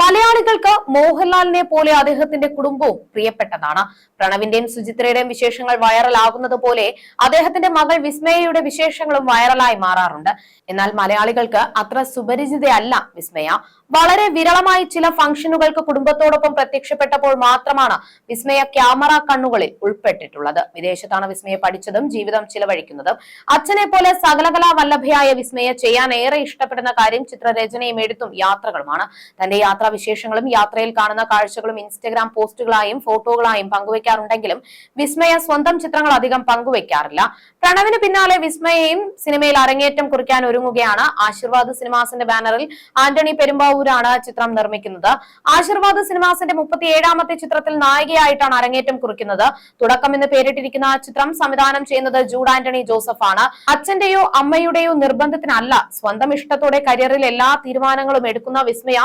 മലയാളികൾക്ക് മോഹൻലാലിനെ പോലെ അദ്ദേഹത്തിന്റെ കുടുംബവും പ്രിയപ്പെട്ടതാണ്. പ്രണവിന്റെയും സുചിത്രയുടെയും വിശേഷങ്ങൾ വൈറലാകുന്നത് പോലെ അദ്ദേഹത്തിന്റെ മകൾ വിസ്മയയുടെ വിശേഷങ്ങളും വൈറലായി മാറാറുണ്ട്. എന്നാൽ മലയാളികൾക്ക് അത്ര സുപരിചിതയല്ല വിസ്മയ. വളരെ വിരളമായി ചില ഫംഗ്ഷനുകൾക്ക് കുടുംബത്തോടൊപ്പം പ്രത്യക്ഷപ്പെട്ടപ്പോൾ മാത്രമാണ് വിസ്മയ ക്യാമറ കണ്ണുകളിൽ ഉൾപ്പെട്ടിട്ടുള്ളത്. വിദേശത്താണ് വിസ്മയ പഠിച്ചതും ജീവിതം ചിലവഴിക്കുന്നതും. അച്ഛനെ പോലെ സകലകലാ വല്ലഭയായ വിസ്മയ ചെയ്യാൻ ഏറെ ഇഷ്ടപ്പെടുന്ന കാര്യം ചിത്രരചനയും എഴുത്തും യാത്രകളുമാണ്. തന്റെ യാത്രാ വിശേഷങ്ങളും യാത്രയിൽ കാണുന്ന കാഴ്ചകളും ഇൻസ്റ്റഗ്രാം പോസ്റ്റുകളായും ഫോട്ടോകളായും പങ്കുവെക്കാറുണ്ടെങ്കിലും വിസ്മയ സ്വന്തം ചിത്രങ്ങൾ അധികം പങ്കുവെക്കാറില്ല. പ്രണവിന് പിന്നാലെ വിസ്മയയും സിനിമയിൽ അരങ്ങേറ്റം കുറിക്കാൻ ഒരുങ്ങുകയാണ് ആശീർവാദ് സിനിമാസിന്റെ ബാനറിൽ ആന്റണി പെരുമ്പാവൂരാണ് ചിത്രം നിർമ്മിക്കുന്നത്. ആശീർവാദ് സിനിമാസിന്റെ മുപ്പത്തിയേഴാമത്തെ ചിത്രത്തിൽ നായികയായിട്ടാണ് അരങ്ങേറ്റം കുറിക്കുന്നത്. തുടക്കം എന്ന് പേരിട്ടിരിക്കുന്ന ചിത്രം സംവിധാനം ചെയ്യുന്നത് ജൂഡ് ആന്റണി ജോസഫ് ആണ് അച്ഛന്റെയോ അമ്മയുടെയോ നിർബന്ധത്തിനല്ല സ്വന്തം ഇഷ്ടത്തോടെ കരിയറിൽ എല്ലാ തീരുമാനങ്ങളും എടുക്കുന്ന വിസ്മയ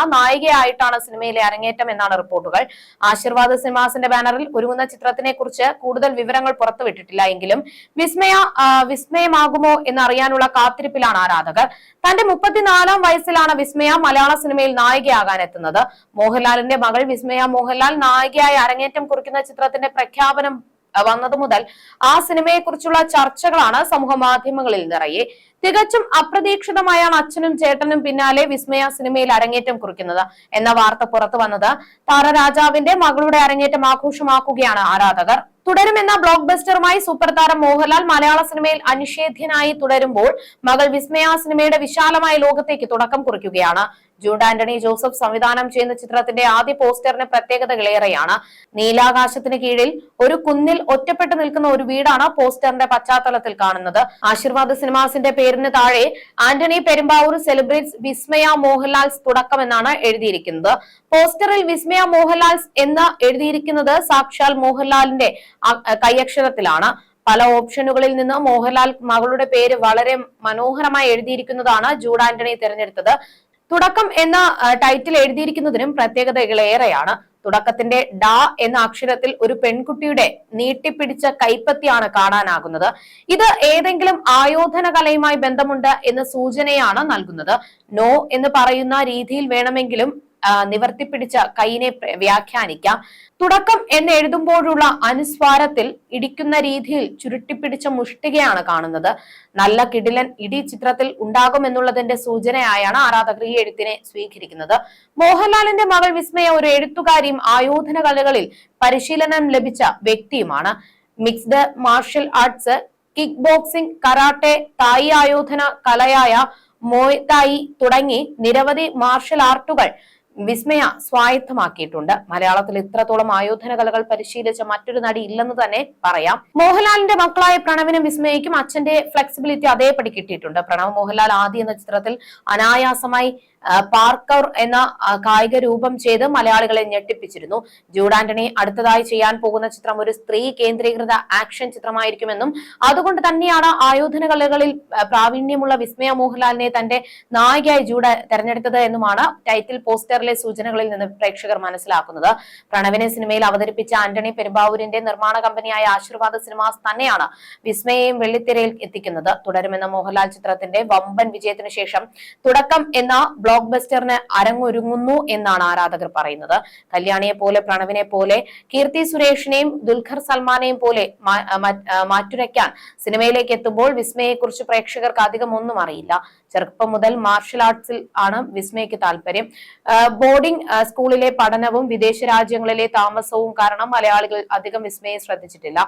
നായികയായിട്ടാണ് സിനിമയിലെ അരങ്ങേറ്റം എന്നാണ് റിപ്പോർട്ടുകൾ. ആശീർവാദ് സിനിമാസിന്റെ ബാനറിൽ ഒരുങ്ങുന്ന ചിത്രത്തിനെ കുറിച്ച് കൂടുതൽ വിവരങ്ങൾ പുറത്തുവിട്ടിട്ടില്ല എങ്കിലും വിസ്മയ വിസ്മയമാകുമോ എന്നറിയാനുള്ള കാത്തിരിപ്പിലാണ് ആരാധകർ. തന്റെ മുപ്പത്തിനാലാം വയസ്സിലാണ് വിസ്മയ മലയാള സിനിമയിൽ നായികയാകാൻ എത്തുന്നത്. മോഹൻലാലിന്റെ മകൾ വിസ്മയ മോഹൻലാൽ നായികയായി അരങ്ങേറ്റം കുറിക്കുന്ന ചിത്രത്തിന്റെ പ്രഖ്യാപനം വന്നതു മുതൽ ആ സിനിമയെക്കുറിച്ചുള്ള ചർച്ചകളാണ് സമൂഹ മാധ്യമങ്ങളിൽ നിറയെ. തികച്ചും അപ്രതീക്ഷിതമായാണ് അച്ഛനും ചേട്ടനും പിന്നാലെ വിസ്മയ സിനിമയിൽ അരങ്ങേറ്റം കുറിക്കുന്നത്. എന്ന വാർത്ത പുറത്തു വന്നത് താരരാജാവിന്റെ മകളുടെ അരങ്ങേറ്റം ആഘോഷമാക്കുകയാണ് ആരാധകർ. തുടരുമെന്ന ബ്ലോക്ക് ബസ്റ്ററുമായി സൂപ്പർ താരം മോഹൻലാൽ മലയാള സിനിമയിൽ അനിഷേധ്യനായി തുടരുമ്പോൾ മകൾ വിസ്മയ സിനിമയുടെ വിശാലമായ ലോകത്തേക്ക് തുടക്കം കുറിക്കുകയാണ്. ജൂഡ് ആന്റണി ജോസഫ് സംവിധാനം ചെയ്യുന്ന ചിത്രത്തിന്റെ ആദ്യ പോസ്റ്ററിന് പ്രത്യേകതകളേറെയാണ്. നീലാകാശത്തിന് കീഴിൽ ഒരു കുന്നിൽ ഒറ്റപ്പെട്ടു നിൽക്കുന്ന ഒരു വീടാണ് പോസ്റ്ററിന്റെ പശ്ചാത്തലത്തിൽ കാണുന്നത്. ആശീർവാദ് സിനിമാസിന്റെ പേരിന് താഴെ ആന്റണി പെരുമ്പാവൂർ സെലിബ്രേറ്റ്സ് വിസ്മയ മോഹൻലാൽസ് തുടക്കമെന്നാണ് എഴുതിയിരിക്കുന്നത്. പോസ്റ്ററിൽ വിസ്മയ മോഹൻലാൽ എന്ന് എഴുതിയിരിക്കുന്നത് സാക്ഷാൽ മോഹൻലാലിന്റെ കൈയക്ഷരത്തിലാണ്. പല ഓപ്ഷനുകളിൽ നിന്ന് മോഹൻലാൽ മകളുടെ പേര് വളരെ മനോഹരമായി എഴുതിയിരിക്കുന്നതാണ് ജൂഡ് ആന്റണി തിരഞ്ഞെടുത്തത്. തുടക്കം എന്ന ടൈറ്റിൽ എഴുതിയിരിക്കുന്നതിനും പ്രത്യേകതകളേറെയാണ് തുടക്കത്തിന്റെ ഡ എന്ന അക്ഷരത്തിൽ ഒരു പെൺകുട്ടിയുടെ നീട്ടിപ്പിടിച്ച കൈപ്പത്തിയാണ് കാണാനാകുന്നത്. ഇത് ഏതെങ്കിലും ആയോധന കലയുമായി ബന്ധമുണ്ട് എന്ന സൂചനയാണ് നൽകുന്നത്. നോ എന്ന് പറയുന്ന രീതിയിൽ വേണമെങ്കിലും നിവർത്തിപ്പിടിച്ച കൈനെ വ്യാഖ്യാനിക്കാം. തുടക്കം എന്ന് എഴുതുമ്പോഴുള്ള അനുസ്വാരത്തിൽ ഇടിക്കുന്ന രീതിയിൽ ചുരുട്ടിപ്പിടിച്ച മുഷ്ടികയാണ് കാണുന്നത്. നല്ല കിടിലൻ ഇടി ചിത്രത്തിൽ ഉണ്ടാകുമെന്നുള്ളതിന്റെ സൂചനയായാണ് ആരാധകർ ഈ എഴുത്തിനെ സ്വീകരിക്കുന്നത്. മോഹൻലാലിന്റെ മകൾ വിസ്മയ ഒരു എഴുത്തുകാരിയും ആയോധന കലകളിൽ പരിശീലനം ലഭിച്ച വ്യക്തിയുമാണ്. Mixed martial arts kick boxing karate തായി ആയോധന കലയായ മോയ് തായി തുടങ്ങി നിരവധി മാർഷൽ ആർട്ടുകൾ വിസ്മയ സ്വായത്തമാക്കിയിട്ടുണ്ട്. മലയാളത്തിൽ ഇത്രത്തോളം ആയോധന കലകൾ പരിശീലിച്ച മറ്റൊരു നടി ഇല്ലെന്ന് തന്നെ പറയാം. മോഹൻലാലിന്റെ മക്കളായ പ്രണവിനും വിസ്മയക്കും. അച്ഛന്റെ ഫ്ലെക്സിബിലിറ്റി അതേപടി കിട്ടിയിട്ടുണ്ട്. പ്രണവ് മോഹൻലാൽ ആദ്യ എന്ന ചിത്രത്തിൽ അനായാസമായി പാർക്കർ എന്ന കായിക രൂപം ചെയ്ത് മലയാളികളെ ഞെട്ടിപ്പിച്ചിരുന്നു. ജൂഡ് ആന്റണി അടുത്തതായി ചെയ്യാൻ പോകുന്ന ചിത്രം ഒരു സ്ത്രീ കേന്ദ്രീകൃത ആക്ഷൻ ചിത്രമായിരിക്കുമെന്നും അതുകൊണ്ട് തന്നെയാണ് ആയോധന കലകളിൽ പ്രാവീണ്യമുള്ള വിസ്മയ മോഹൻലാലിനെ തന്റെ നായികയായി ജൂഡ് തെരഞ്ഞെടുത്തത് എന്നുമാണ് ടൈറ്റിൽ പോസ്റ്ററിലെ സൂചനകളിൽ നിന്ന് പ്രേക്ഷകർ മനസ്സിലാക്കുന്നത്. പ്രണവിനെ സിനിമയിൽ അവതരിപ്പിച്ച ആന്റണി പെരുമ്പാവൂരിന്റെ നിർമ്മാണ കമ്പനിയായ ആശീർവാദ സിനിമാസ് തന്നെയാണ് വിസ്മയെയും വെള്ളിത്തിരയിൽ എത്തിക്കുന്നത്. തുടരുമെന്ന മോഹൻലാൽ ചിത്രത്തിന്റെ വമ്പൻ വിജയത്തിനു ശേഷം തുടക്കം എന്ന ബ്ലോക്ക് ബസ്റ്ററിന് അരങ്ങൊരുങ്ങുന്നു എന്നാണ് ആരാധകർ പറയുന്നത്. കല്യാണിയെ പോലെ പ്രണവിനെ പോലെ കീർത്തി സുരേഷിനെയും ദുൽഖർ സൽമാനെയും പോലെ മാറ്റുരയ്ക്കാൻ സിനിമയിലേക്ക് എത്തുമ്പോൾ വിസ്മയെക്കുറിച്ച് പ്രേക്ഷകർക്ക് അധികം ഒന്നും അറിയില്ല. ചെറുപ്പം മുതൽ മാർഷൽ ആർട്സിൽ ആണ് വിസ്മയ്ക്ക് താല്പര്യം. ബോർഡിംഗ് സ്കൂളിലെ പഠനവും വിദേശ രാജ്യങ്ങളിലെ താമസവും കാരണം മലയാളികൾ അധികം വിസ്മയെ ശ്രദ്ധിച്ചിട്ടില്ല.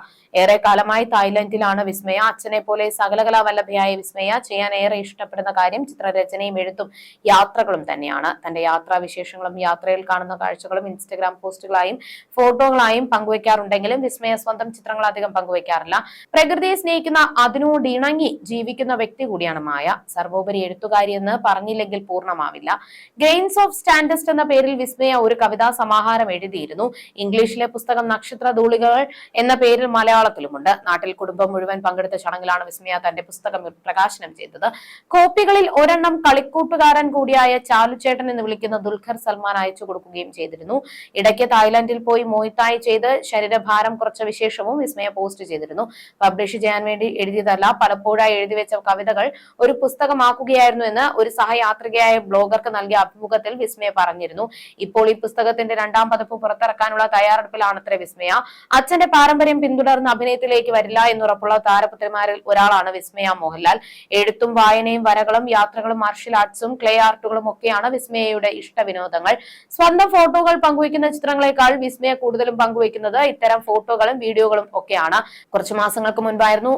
ഏറെ കാലമായി തായ്ലൻഡിലാണ് വിസ്മയ. അച്ഛനെ പോലെ സകലകലാവല്ലഭയായ വിസ്മയ. ചെയ്യാൻ ഏറെ ഇഷ്ടപ്പെടുന്ന കാര്യം ചിത്രരചനയും എഴുത്തും യാത്രകളും തന്നെയാണ്. തന്റെ യാത്രാ വിശേഷങ്ങളും യാത്രയിൽ കാണുന്ന കാഴ്ചകളും ഇൻസ്റ്റഗ്രാം പോസ്റ്റുകളായും ഫോട്ടോകളായും പങ്കുവയ്ക്കാറുണ്ടെങ്കിലും വിസ്മയ സ്വന്തം ചിത്രങ്ങൾ അധികം പങ്കുവയ്ക്കാറില്ല പ്രകൃതിയെ സ്നേഹിക്കുന്ന അതിനോട് ഇണങ്ങി ജീവിക്കുന്ന വ്യക്തി കൂടിയാണ് മായ. സർവോപരി എഴുത്തുകാരി എന്ന് പറഞ്ഞില്ലെങ്കിൽ പൂർണമാവില്ല. ഗ്രെയിൻസ് ഓഫ് സ്റ്റാൻഡസ്റ്റ് എന്ന പേരിൽ വിസ്മയ ഒരു കവിതാ സമാഹാരം എഴുതിയിരുന്നു. ഇംഗ്ലീഷിലെ പുസ്തകം നക്ഷത്ര ധൂളികൾ എന്ന പേരിൽ മലയാളത്തിലുമുണ്ട്. നാട്ടിൽ കുടുംബം മുഴുവൻ പങ്കെടുത്ത ചടങ്ങിലാണ് വിസ്മയ തന്റെ പുസ്തകം പ്രകാശനം ചെയ്തത്. കോപ്പികളിൽ ഒരെണ്ണം കളിക്കൂട്ടുകാരൻ കൂടിയായ ചാലുചേട്ടൻ എന്ന് വിളിക്കുന്ന ദുൽഖർ സൽമാൻ അയച്ചു കൊടുക്കുകയും ചെയ്തിരുന്നു. ഇടയ്ക്ക് തായ്ലാന്റിൽ പോയി മോയിത്തായി ചെയ്ത് ശരീരഭാരം കുറച്ച വിശേഷവും വിസ്മയ പോസ്റ്റ് ചെയ്തിരുന്നു. പബ്ലിഷ് ചെയ്യാൻ വേണ്ടി എഴുതിയതല്ല പലപ്പോഴായി എഴുതി വെച്ച കവിതകൾ ഒരു പുസ്തകമാക്കുക തയ്യാറാക്കുകയായിരുന്നു എന്ന് ഒരു സഹയാത്രികയായ ബ്ലോഗർക്ക് നൽകിയ അഭിമുഖത്തിൽ വിസ്മയ പറഞ്ഞിരുന്നു. ഇപ്പോൾ ഈ പുസ്തകത്തിന്റെ രണ്ടാം പതിപ്പ് പുറത്തിറക്കാനുള്ള തയ്യാറെടുപ്പിലാണത്രേ വിസ്മയ. അച്ഛന്റെ പാരമ്പര്യം പിന്തുടർന്ന് അഭിനയത്തിലേക്ക് വരില്ല എന്നുറപ്പുള്ള താരപുത്രിമാരിൽ ഒരാളാണ് വിസ്മയ മോഹൻലാൽ. എഴുത്തും വായനയും വരകളും യാത്രകളും മാർഷ്യൽ ആർട്സും ക്ലേ ആർട്ടുകളും ഒക്കെയാണ് വിസ്മയയുടെ ഇഷ്ട വിനോദങ്ങൾ. സ്വന്തം ഫോട്ടോകൾ പങ്കുവയ്ക്കുന്ന ചിത്രങ്ങളെക്കാൾ വിസ്മയ കൂടുതലും പങ്കുവയ്ക്കുന്നത് ഇത്തരം ഫോട്ടോകളും വീഡിയോകളും ഒക്കെയാണ്. കുറച്ചു മാസങ്ങൾക്ക് മുൻപായിരുന്നു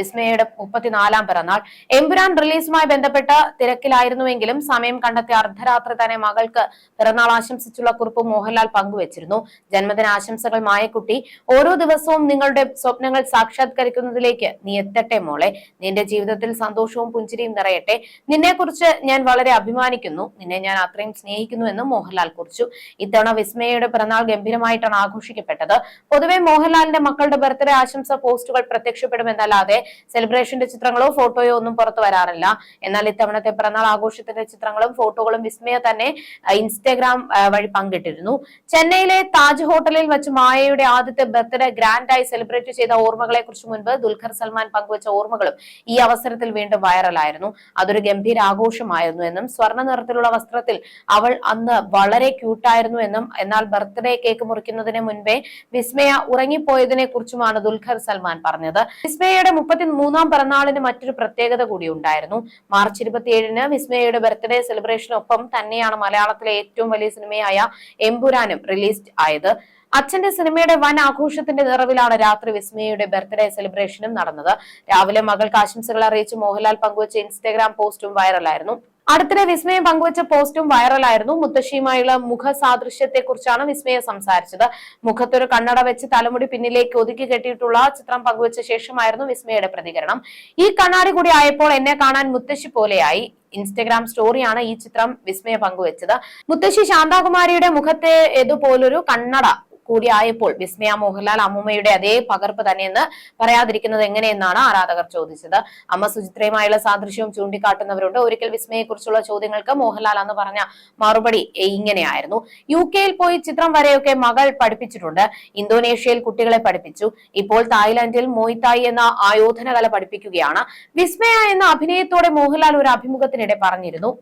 വിസ്മയയുടെ മുപ്പത്തിനാലാം പിറന്നാൾ. എമ്പുരാൻ റിലീസുമായി ബന്ധപ്പെട്ട തിരക്കിലായിരുന്നുവെങ്കിലും സമയം കണ്ടെത്തി അർദ്ധരാത്രി തന്നെ മകൾക്ക് പിറന്നാൾ ആശംസിച്ചുള്ള കുറിപ്പ് മോഹൻലാൽ പങ്കുവച്ചിരുന്നു. ജന്മദിന ആശംസകൾ മായക്കുട്ടി. ഓരോ ദിവസവും നിങ്ങളുടെ സ്വപ്നങ്ങൾ സാക്ഷാത്കരിക്കുന്നതിലേക്ക് നീ എത്തട്ടെ മോളെ. നിന്റെ ജീവിതത്തിൽ സന്തോഷവും പുഞ്ചിരിയും നിറയട്ടെ. നിന്നെക്കുറിച്ച് ഞാൻ വളരെ അഭിമാനിക്കുന്നു. നിന്നെ ഞാൻ അത്രയും സ്നേഹിക്കുന്നു എന്നും മോഹൻലാൽ കുറിച്ചു. ഇത്തവണ വിസ്മയയുടെ പിറന്നാൾ ഗംഭീരമായിട്ടാണ് ആഘോഷിക്കപ്പെട്ടത്. പൊതുവെ മോഹൻലാലിന്റെ മക്കളുടെ ബർത്ത്ഡേ ആശംസ പോസ്റ്റുകൾ പ്രത്യക്ഷപ്പെടുമെന്നല്ലാതെ സെലിബ്രേഷന്റെ ചിത്രങ്ങളോ ഫോട്ടോയോ ഒന്നും പുറത്തു വരാറില്ല. എന്നാൽ ഇത്തവണത്തെ പിറന്നാൾ ആഘോഷത്തിന്റെ ചിത്രങ്ങളും ഫോട്ടോകളും വിസ്മയ തന്നെ ഇൻസ്റ്റാഗ്രാം വഴി പങ്കിട്ടിരുന്നു. ചെന്നൈയിലെ താജ് ഹോട്ടലിൽ വെച്ച് മായയുടെ ആദ്യത്തെ ബർത്ത്ഡേ ഗ്രാൻഡായി സെലിബ്രേറ്റ് ചെയ്ത ഓർമ്മകളെ കുറിച്ച് മുൻപ് ദുൽഖർ സൽമാൻ പങ്കുവച്ച ഓർമ്മകളും ഈ അവസരത്തിൽ വീണ്ടും വൈറലായിരുന്നു. അതൊരു ഗംഭീര ആഘോഷമായിരുന്നു എന്നും സ്വർണ നിറത്തിലുള്ള വസ്ത്രത്തിൽ അവൾ അന്ന് വളരെ ക്യൂട്ടായിരുന്നു എന്നും എന്നാൽ ബർത്ത്ഡേ കേക്ക് മുറിക്കുന്നതിന് മുൻപേ വിസ്മയ ഉറങ്ങിപ്പോയതിനെ കുറിച്ചുമാണ് ദുൽഖർ സൽമാൻ പറഞ്ഞത്. വിസ്മയയുടെ മുപ്പത്തി മൂന്നാം പിറന്നാളിന് മറ്റൊരു പ്രത്യേകത കൂടി ഉണ്ടായിരുന്നു. മാർച്ച് ഇരുപത്തിയേഴിന് വിസ്മയയുടെ ബർത്ത്ഡേ സെലിബ്രേഷനൊപ്പം തന്നെയാണ് മലയാളത്തിലെ ഏറ്റവും വലിയ സിനിമയായ എമ്പുരാനും റിലീസ് ആയത്. അച്ഛന്റെ സിനിമയുടെ വൻ ആഘോഷത്തിന്റെ നിറവിലാണ് രാത്രി വിസ്മയയുടെ ബർത്ത്ഡേ സെലിബ്രേഷനും നടന്നത്. രാവിലെ മകൾക്ക് ആശംസകൾ അറിയിച്ച് മോഹൻലാൽ പങ്കുവച്ച ഇൻസ്റ്റഗ്രാം പോസ്റ്റും വൈറലായിരുന്നു. അടുത്തിടെ വിസ്മയം പങ്കുവച്ച പോസ്റ്റും വൈറലായിരുന്നു. മുത്തശ്ശിയുമായുള്ള മുഖ സാദൃശ്യത്തെ കുറിച്ചാണ് വിസ്മയ സംസാരിച്ചത്. മുഖത്തൊരു കണ്ണട വെച്ച് തലമുടി പിന്നിലേക്ക് ഒതുക്കി കെട്ടിയിട്ടുള്ള ചിത്രം പങ്കുവച്ച ശേഷമായിരുന്നു വിസ്മയുടെ പ്രതികരണം. ഈ കണ്ണാടി കൂടി ആയപ്പോൾ എന്നെ കാണാൻ മുത്തശ്ശി പോലെയായി. ഇൻസ്റ്റഗ്രാം സ്റ്റോറിയാണ് ഈ ചിത്രം വിസ്മയ പങ്കുവച്ചത്. മുത്തശ്ശി ശാന്താകുമാരിയുടെ മുഖത്തെ ഇതുപോലൊരു കണ്ണട കൂടി ആയപ്പോൾ വിസ്മയ മോഹൻലാൽ അമ്മൂമ്മയുടെ അതേ പകർപ്പ് തന്നെയെന്ന് പറയാതിരിക്കുന്നത് എങ്ങനെയെന്നാണ് ആരാധകർ ചോദിച്ചത്. അമ്മ സുചിത്രയുമായുള്ള സാദൃശ്യവും ചൂണ്ടിക്കാട്ടുന്നവരുണ്ട്. ഒരിക്കൽ വിസ്മയെക്കുറിച്ചുള്ള ചോദ്യങ്ങൾക്ക് മോഹൻലാൽ അന്ന് പറഞ്ഞ മറുപടി ഇങ്ങനെയായിരുന്നു. യു കെയിൽ പോയി ചിത്രം വരെയൊക്കെ മകൾ പഠിപ്പിച്ചിട്ടുണ്ട്. ഇന്തോനേഷ്യയിൽ കുട്ടികളെ പഠിപ്പിച്ചു. ഇപ്പോൾ തായ്ലാന്റിൽ മോയ്തായി എന്ന ആയോധന കല പഠിപ്പിക്കുകയാണ്. വിസ്മയ എന്ന അഭിനയത്തോടെ മോഹൻലാൽ ഒരു അഭിമുഖത്തിനിടെ പറഞ്ഞിരുന്നു.